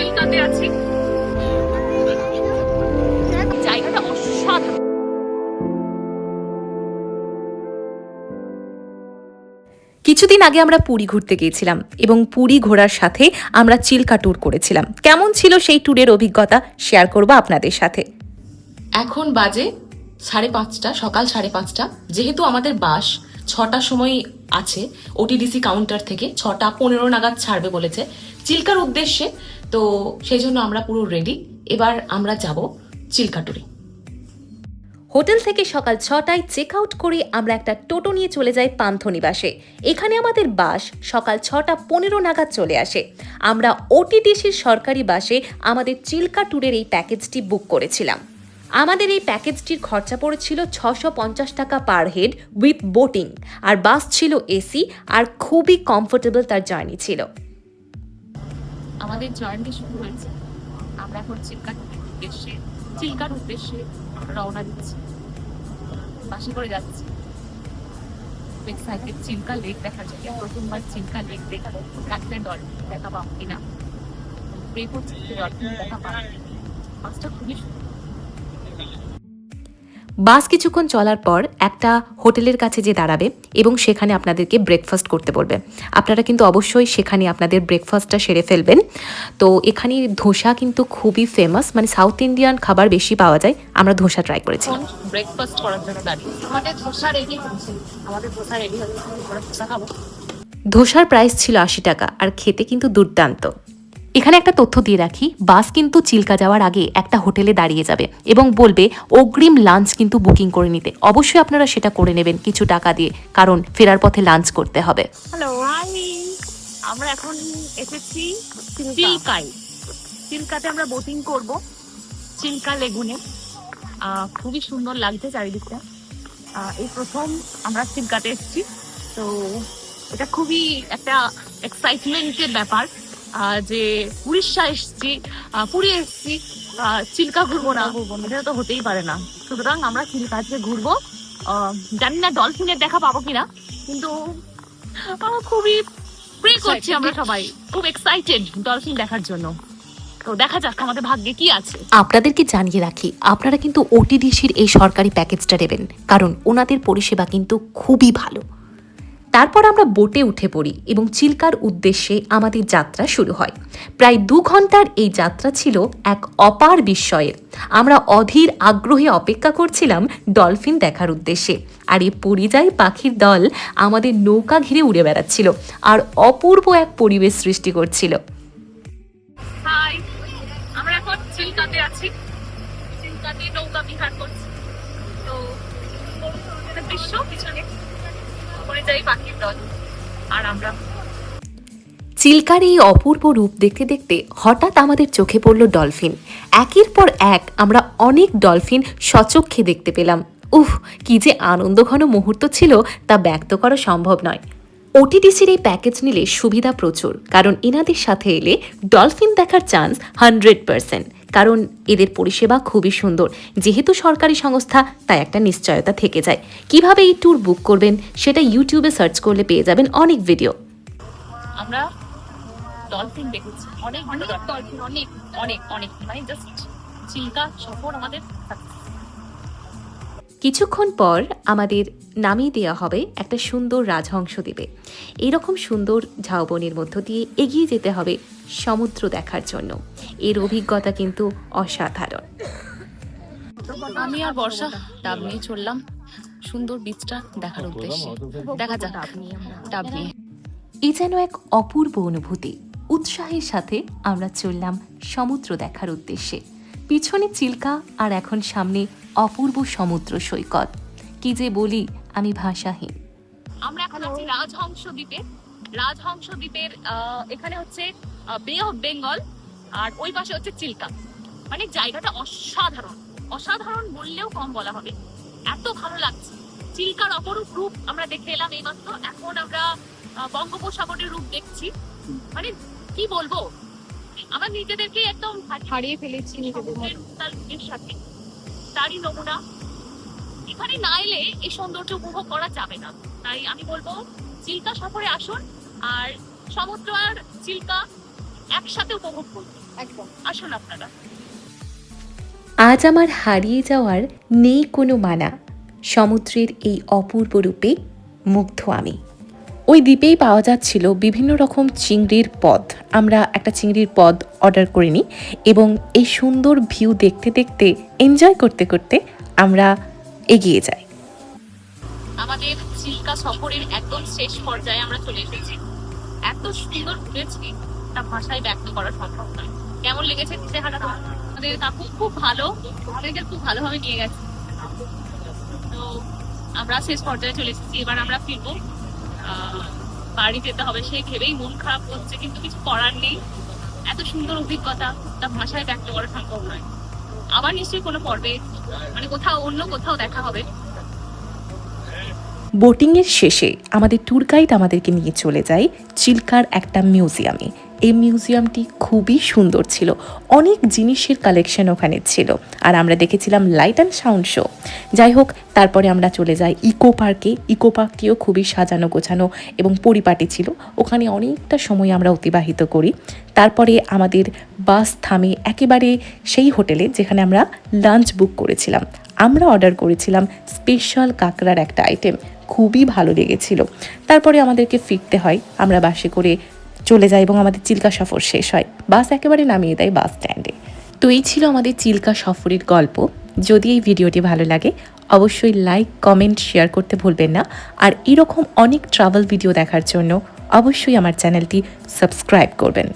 চিল্কাতে আছি। জায়গাটা অসাধারণ। কিছুদিন আগে আমরা পুরী ঘুরতে গিয়েছিলাম এবং পুরী ঘোরার সাথে আমরা চিল্কা ট্যুর করেছিলাম। কেমন ছিল সেই ট্যুরের অভিজ্ঞতা শেয়ার করব আপনাদের সাথে। এখন বাজে সাড়ে পাঁচটা সকাল সাড়ে পাঁচটা। যেহেতু আমাদের বাস ছটার সময় আছে ওটিডিসি কাউন্টার থেকে। ছটা পনেরো নাগাদ ছাড়বে বলেছে। চিল্কার উদ্দেশ্যে, তো সেই জন্য আমরা পুরো রেডি এবার আমরা যাব চিল্কা ট্যুরে হোটেল থেকে সকাল ছটায় চেক আউট করে আমরা একটা টোটো নিয়ে চলে যাই পান্থনিবাসে এখানে আমাদের বাস সকাল ছটা পনেরো নাগাদ চলে আসে। আমরা ওটিডিসির সরকারি বাসে আমাদের চিল্কা ট্যুরের এই প্যাকেজটি বুক করেছিলাম। আমাদের এই প্যাকেজটির খরচা পড়েছিল ছশো পঞ্চাশ টাকা পার হেড উইথ বোটিং, আর বাস ছিল এসি, আর খুবই কমফোর্টেবল তার জার্নি ছিল। আমাদের জার্নি শুরু হয়েছে। আমরা এখন চিল্কার উদ্দেশ্যে চিল্কার উদ্দেশ্যে রওনা দিচ্ছি। বাসে করে যাচ্ছি। এক্সাইটেড চিল্কা লেক দেখার জন্য প্রথমবার চিল্কা লেক দেখা কাটলে ডলফিন দেখা পাবো কিনা। প্রে করছি ডলফিন দেখা পাবো। মাছটা খুবই সুন্দর। বাস কিছুক্ষণ চলার পর একটা হোটেলের কাছে যে দাঁড়াবে এবং সেখানে আপনাদেরকে ব্রেকফাস্ট করতে বলবে। আপনারা কিন্তু অবশ্যই সেখানে আপনাদের ব্রেকফাস্টটা সেরে ফেলবেন। তো এখানে ধোসা কিন্তু খুবই ফেমাস মানে সাউথ ইন্ডিয়ান খাবার বেশি পাওয়া যায়। আমরা ধোসা ট্রাই করেছিলাম। এখন ব্রেকফাস্ট করার জন্য দাঁড়িয়ে আমাদের ধোসা রেডি আমাদের ধোসা রেডি গেছে, আমরা ধোসা খাব। ধোসার প্রাইস ছিল আশি টাকা আর খেতে কিন্তু দুর্দান্ত। এখানে একটা তথ্য দিয়ে রাখি বাস কিন্তু চিল্কা যাওয়ার আগে একটা হোটেলে দাঁড়িয়ে যাবে এবং বলবে অগ্রিম লাঞ্চ কিন্তু বুকিং করে নিতে। অবশ্যই আপনারা সেটা করে নেবেন কিছু টাকা দিয়ে কারণ ফেরার পথে লাঞ্চ করতে হবে। হ্যালো হাই আমরা এখন এসেছি চিল্কায়। চিল্কাতে আমরা বোটিং করব চিল্কা লেগুনে খুবই সুন্দর লাগছে চারিদিকটা। এই প্রথম আমরা চিল্কাতে এসেছি। তো এটা খুবই একটা এক্সাইটমেন্টের ব্যাপার। যে উড়িষ্যা এসেছি পুরী এসছি চিল্কা ঘুরবো না ঘুরবো এটা তো হতেই পারে না। সুতরাং আমরা চিল্কা আজকে ঘুরবো। জানি না ডলফিনের দেখা পাবো কিনা কিন্তু খুবই প্রে করছি আমরা সবাই। খুব এক্সাইটেড ডলফিন দেখার জন্য। তো দেখা যাক আমাদের ভাগ্যে কি আছে। আপনাদেরকে জানিয়ে রাখি আপনারা কিন্তু ওটিডিসির এই সরকারি প্যাকেজটা নেবেন কারণ ওনাদের পরিষেবা কিন্তু খুবই ভালো। তারপর আমরা বোটে উঠে পড়ি এবং চিল্কার উদ্দেশ্যে আমাদের যাত্রা শুরু হয়। প্রায় দু ঘণ্টার এই যাত্রা ছিল এক অপার বিস্ময়ের। আমরা অধীর আগ্রহে অপেক্ষা করছিলাম ডলফিন দেখার উদ্দেশ্যে। আর এই পরিযায়ী পাখির দল আমাদের নৌকা ঘিরে উড়ে বেড়াচ্ছিল আর অপূর্ব এক পরিবেশ সৃষ্টি করছিল। আমরা এখন চিল্কাতে আছি। চিল্কাতে নৌকা বিহার করছি। তো দৃশ্য, পিছনে। যাই পাখির দল আর আমরা চিল্কার এই অপূর্ব রূপ দেখতে দেখতে হঠাৎ আমাদের চোখে পড়ল ডলফিন। একের পর এক আমরা অনেক ডলফিন সচক্ষে দেখতে পেলাম। উফ, কি যে আনন্দঘন মুহূর্ত ছিল তা ব্যক্ত করা সম্ভব নয়। ওটিডিসির এই প্যাকেজ নিলে সুবিধা প্রচুর, কারণ এনাদের সাথে এলে ডলফিন দেখার চান্স হান্ড্রেড পারসেন্ট। কারণ এদের পরিষেবা খুবই সুন্দর। যেহেতু সরকারি সংস্থা তাই একটা নিশ্চয়তা থেকে যায়। কীভাবে এই ট্যুর বুক করবেন সেটা ইউটিউবে সার্চ করলে পেয়ে যাবেন অনেক ভিডিও আমরা ডলফিন দেখেছি। অনেক অনেক ডলফিন অনেক। অনেক অনেক। মানে জাস্ট চিল্কা সফর আমাদের। কিছুক্ষণ পর আমাদের নামিয়ে দেওয়া হবে একটা সুন্দর রাজহংস দেবে। এরকম সুন্দর ঝাউবনের মধ্য দিয়ে এগিয়ে যেতে হবে সমুদ্র দেখার জন্য। এর অভিজ্ঞতা কিন্তু অসাধারণ। আমি আর বর্ষা ডাব নিয়ে চললাম। সুন্দর বীজটা দেখার উদ্দেশ্যে। দেখা যাক। ডাব নিয়ে। এ যেন এক অপূর্ব অনুভূতি। উৎসাহের সাথে আমরা চললাম সমুদ্র দেখার উদ্দেশ্যে। পিছনে চিল্কা আর এখন সামনে অপূর্ব সমুদ্র সৈকত। কি যে বলি আমি ভাষাহীন। আমরা এখন আছি রাজহংস দ্বীপে রাজহংস দ্বীপের এখানে হচ্ছে বে অফ বেঙ্গল আর ওই পাশে হচ্ছে চিল্কা। মানে জায়গাটা অসাধারণ। অসাধারণ বললেও কম বলা হবে। এত ভালো লাগছে। চিল্কার অপরূপ রূপ আমরা দেখে এলাম এইমাত্র। এখন আমরা আহ, বঙ্গোপসাগরের রূপ দেখছি। মানে কি বলব? আমরা নিজেদেরকে একদম হারিয়ে ফেলেছি নিজেদের সাথে। তারই নমুনা। এখানে না এলে এই সৌন্দর্য উপভোগ করা যাবে না। তাই আমি বলব চিল্কা সফরে আসুন আর সমুদ্র আর চিল্কা একসাথে উপভোগ করুন। একদম। আসুন আপনারা। আজ আমার হারিয়ে যাওয়ার নেই কোনো মানা। সমুদ্রের এই অপূর্ব রূপে মুগ্ধ আমি। ওই দ্বীপেই পাওয়া যাচ্ছিল বিভিন্ন রকম চিংড়ির পদ। আমরা একটা চিংড়ির পদ অর্ডার করে নিই এবং এই সুন্দর ভিউ দেখতে দেখতে এনজয় করতে করতে আমরা এগিয়ে যাই আমাদের চিল্কা সফরের একদম শেষ পর্যায়ে আমরা চলে এসেছি। এত সুন্দর ঘুরেছি তা ভাষায় ব্যক্ত করা সম্ভব নয়। কেমন লেগেছে চেহারা আমাদের কাকু খুব ভালো, আমাদেরকে খুব ভালোভাবে নিয়ে গেছে। তো আমরা শেষ পর্যায়ে চলে এসেছি। এবার আমরা ফিরবো। বাড়ি যেতে হবে সেই ভেবেই মন খারাপ হচ্ছে কিন্তু কিছু করার নেই। এত সুন্দর অভিজ্ঞতা, তা ভাষায় ব্যক্ত করা সম্ভব নয়। আবার নিশ্চয়ই কোনো পর্বে মানে কোথাও, অন্য কোথাও দেখা হবে। বোটিংয়ের শেষে আমাদের ট্যুর গাইড আমাদেরকে নিয়ে চলে যায় চিল্কার একটা মিউজিয়ামে এই মিউজিয়ামটি খুবই সুন্দর ছিল। অনেক জিনিসের কালেকশন ওখানে ছিল। আর আমরা দেখেছিলাম লাইট অ্যান্ড সাউন্ড শো যাই হোক, তারপরে আমরা চলে যাই ইকো পার্কে। ইকো পার্কটিও খুবই সাজানো গোছানো এবং পরিপাটি ছিল। ওখানে অনেকটা সময় আমরা অতিবাহিত করি। তারপরে আমাদের বাস থামে একেবারে সেই হোটেলে যেখানে আমরা লাঞ্চ বুক করেছিলাম। আমরা অর্ডার করেছিলাম স্পেশাল কাঁকড়ার একটা আইটেম খুবই ভালো লেগেছিল। তারপরে আমাদেরকে ফিরতে হয়। আমরা বাসে করে চলে যায় এবং আমাদের চিল্কা সফর শেষ হয়। বাস একেবারে নামিয়ে দেয় বাস স্ট্যান্ডে। তো এই ছিল আমাদের চিল্কা সফরের গল্প। যদি এই ভিডিওটি ভালো লাগে, অবশ্যই লাইক, কমেন্ট, শেয়ার করতে ভুলবেন না। আর এরকম অনেক ট্রাভেল ভিডিও দেখার জন্য অবশ্যই আমার চ্যানেলটি সাবস্ক্রাইব করবেন।